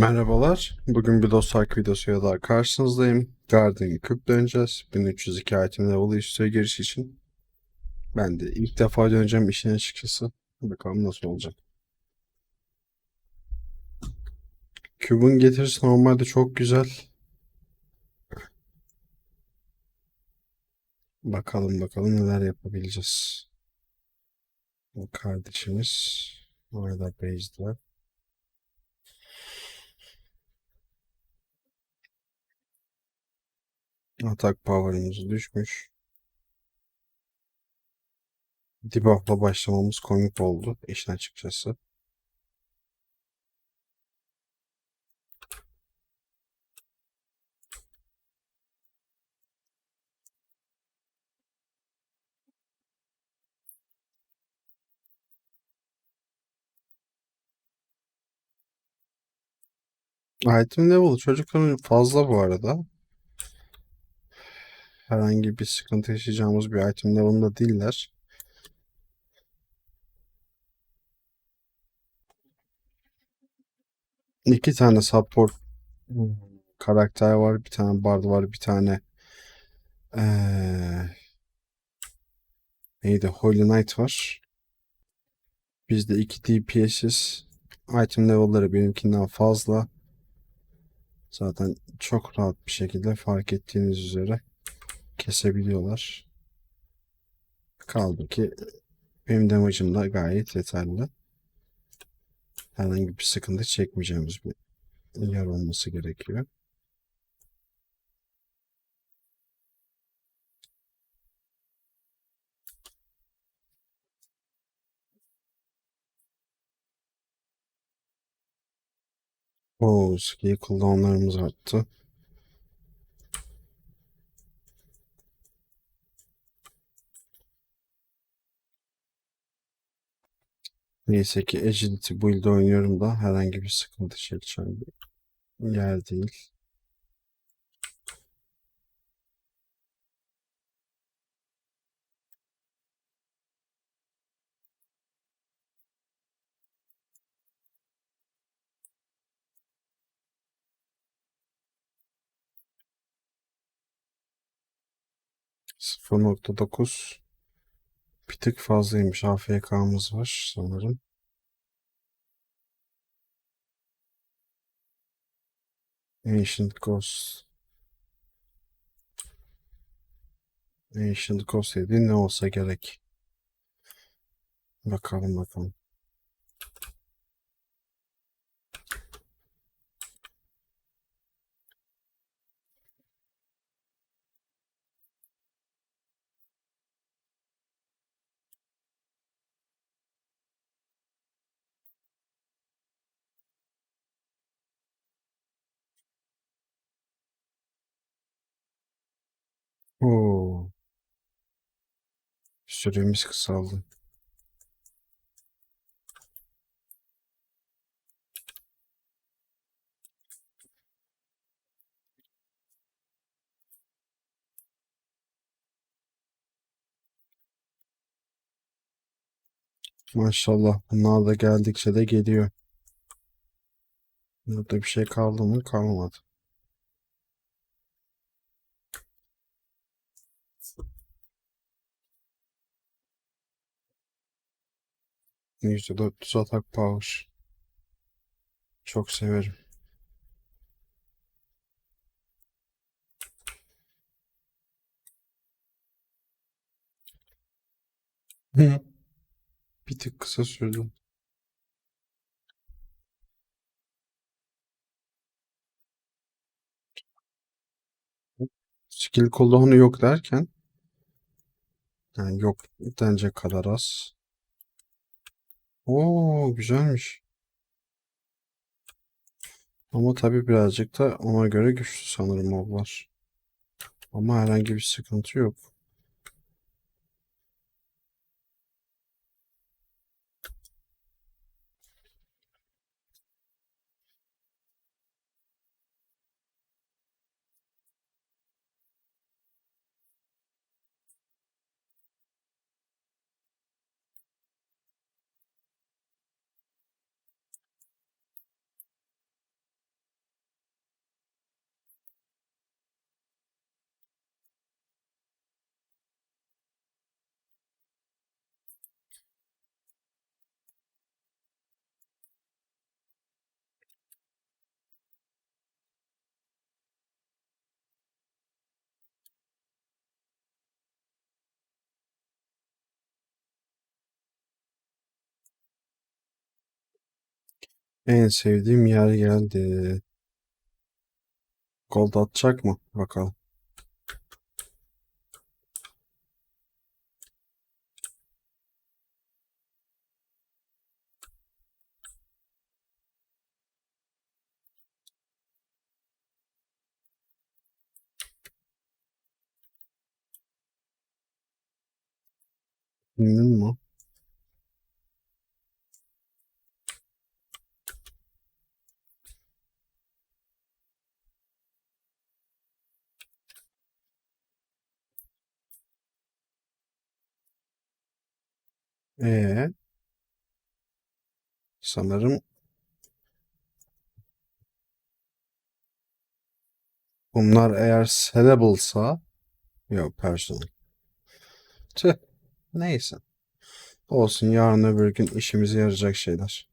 Merhabalar. Bugün bir dostlark videosuyla daha karşınızdayım. Garden küp döneceğiz. 1302 item level üstüne giriş için. Ben de ilk defa döneceğim işin açıkçası. Bakalım nasıl olacak. Kübün getirisi normalde çok güzel. Bakalım bakalım neler yapabileceğiz. Bu kardeşimiz orada base'de. Atak power'ımız düşmüş. Debuff'la başlamamız komik oldu işin açıkçası. Item level çocukların fazla bu arada. Herhangi bir sıkıntı yaşayacağımız bir item level'ında değiller. İki tane support karakter var. Bir tane bard var. Bir tane eee neydi? Holy Knight var. Bizde iki DPS'iz. Item level'ları benimkinden fazla. Zaten çok rahat bir şekilde fark ettiğiniz üzere kesebiliyorlar. Kaldı ki benim damage'ım da gayet yeterli. Herhangi bir sıkıntı çekmeyeceğimiz bir yer olması gerekiyor. Oo, skill cooldownlarımız arttı. Neyse ki Agility build oynuyorum da herhangi bir sıkıntı çekeceğim bir yer değil. Sıfır nokta dokuz bir tık fazlaymış. AFK'mız var sanırım. Ancient Ghost. Ancient Ghost dediğin ne olsa gerek. Bakalım bakalım. Oo. Süremiz kısaldı. Maşallah bunlar da geldikçe de geliyor. Burada bir şey kaldı mı? Kalmadı. %400 atak power. Çok severim. Bir tık kısa sürdü. Skill cooldown'u yok derken yani yok denecek kadar az. Oo güzelmiş. Ama tabii birazcık da ona göre güçlü sanırım moblar. Ama herhangi bir sıkıntı yok. En sevdiğim yer geldi. Gold atacak mı? Bakalım. Emin mi? Ee, sanırım bunlar eğer sellable'sa yok personal. Tüh, neyse. Olsun yarın öbür gün işimize yarayacak şeyler.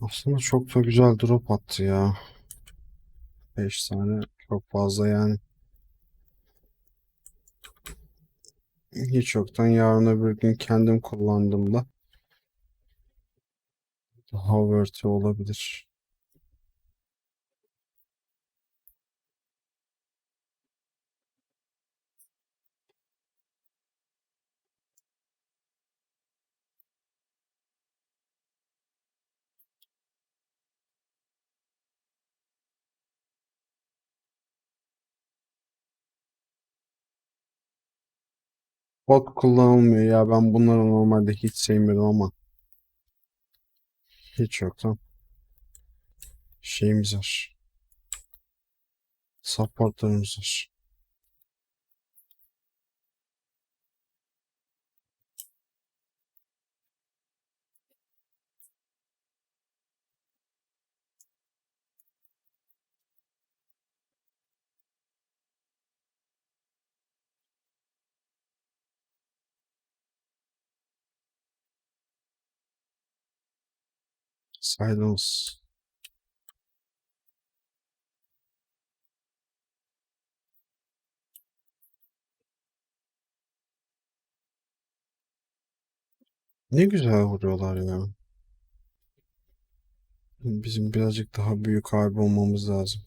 Aslında çok da güzel drop attı ya. 5 tane çok fazla yani. Hiç yoktan yarın öbür gün kendim kullandığımda daha worthy olabilir. Bot kullanılmıyor ya ben bunları normalde hiç sevmiyorum ama hiç yoktan şeyimiz var. Supportlarımız var. Silence. Ne güzel vuruyorlar ya. Bizim birazcık daha büyük abi olmamız lazım.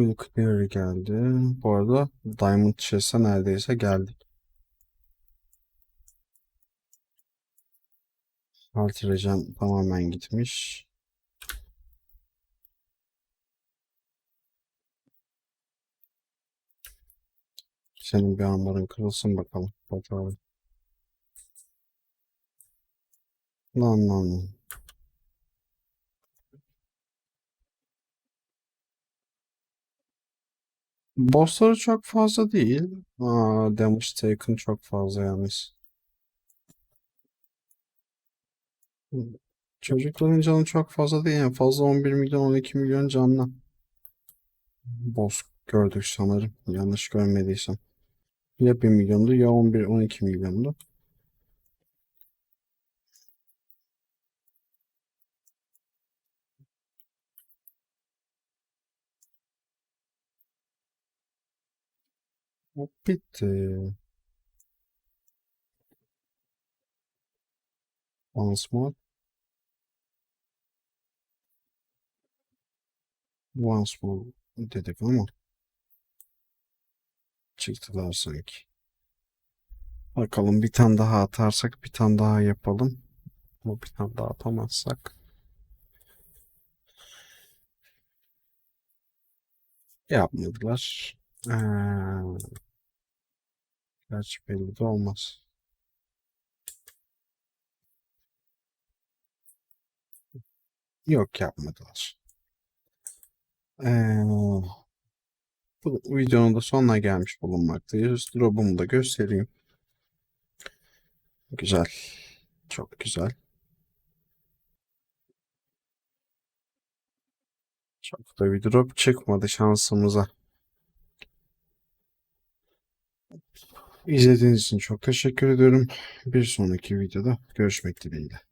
Full clear geldi. Bu arada Diamond Chest'e neredeyse geldik. Artıracağım tamamen gitmiş. Senin bir armorun kırılsın bakalım. Abi. Lan lan lan. Bossları çok fazla değil. Aa, damage taken çok fazla yalnız. Çocukların canı çok fazla değil. En fazla 11 milyon 12 milyon canlı. Boss gördük sanırım. Yanlış görmediysem. Ya 1 milyondu ya 11-12 milyondu. Hop bitti. More. Once more dedik ama çıktılar sanki. Bakalım bir tane daha atarsak bir tane daha yapalım. Ama bir tane daha atamazsak yapmadılar. Ee, gerçi belli de olmaz. Yok yapmadılar. Ee, bu videonun da sonuna gelmiş bulunmaktayız. Drop'umu da göstereyim. Güzel. Çok güzel. Çok da bir drop çıkmadı şansımıza. İzlediğiniz için çok teşekkür ediyorum. Bir sonraki videoda görüşmek dileğiyle.